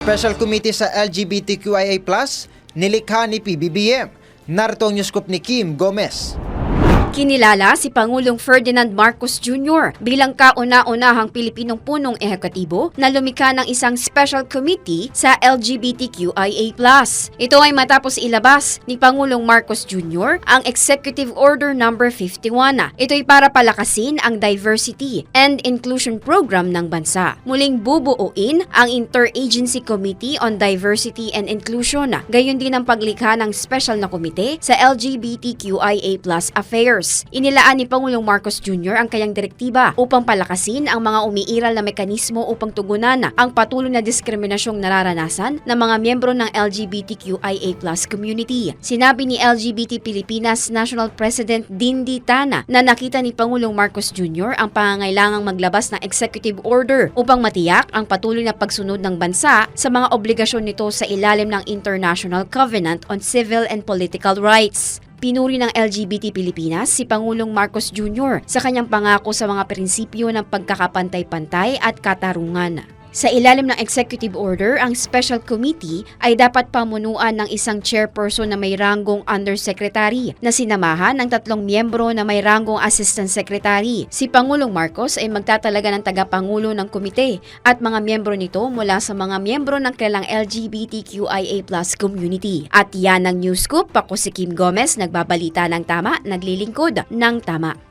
Special Committee sa LGBTQIA+, nilikha ni PBBM. Narito ang news scoop ni Kim Gomez. Kinilala si Pangulong Ferdinand Marcos Jr. bilang kauna-unahang Pilipinong punong ehekutibo na lumikha ng isang special committee sa LGBTQIA+. Ito ay matapos ilabas ni Pangulong Marcos Jr. ang Executive Order No. 51. Ito ay para palakasin ang diversity and inclusion program ng bansa. Muling bubuuin ang Interagency Committee on Diversity and Inclusion. Gayon din ang paglikha ng special na komite sa LGBTQIA+ affairs. Inilaan ni Pangulong Marcos Jr. ang kanyang direktiba upang palakasin ang mga umiiral na mekanismo upang tugunan ang patuloy na diskriminasyong nararanasan ng mga miyembro ng LGBTQIA+ community. Sinabi ni LGBT Pilipinas National President Dindi Tana na nakita ni Pangulong Marcos Jr. ang pangangailangang maglabas ng executive order upang matiyak ang patuloy na pagsunod ng bansa sa mga obligasyon nito sa ilalim ng International Covenant on Civil and Political Rights. Pinuri ng LGBT Pilipinas si Pangulong Marcos Jr. sa kanyang pangako sa mga prinsipyo ng pagkakapantay-pantay at katarungan. Sa ilalim ng executive order, ang special committee ay dapat pamunuan ng isang chairperson na may ranggong undersecretary na sinamahan ng tatlong miyembro na may ranggong assistant secretary. Si Pangulong Marcos ay magtatalaga ng tagapangulo ng komite at mga miyembro nito mula sa mga miyembro ng kilalang LGBTQIA+ community. At yan ang news scoop. Ako si Kim Gomez, nagbabalita ng tama, naglilingkod ng tama.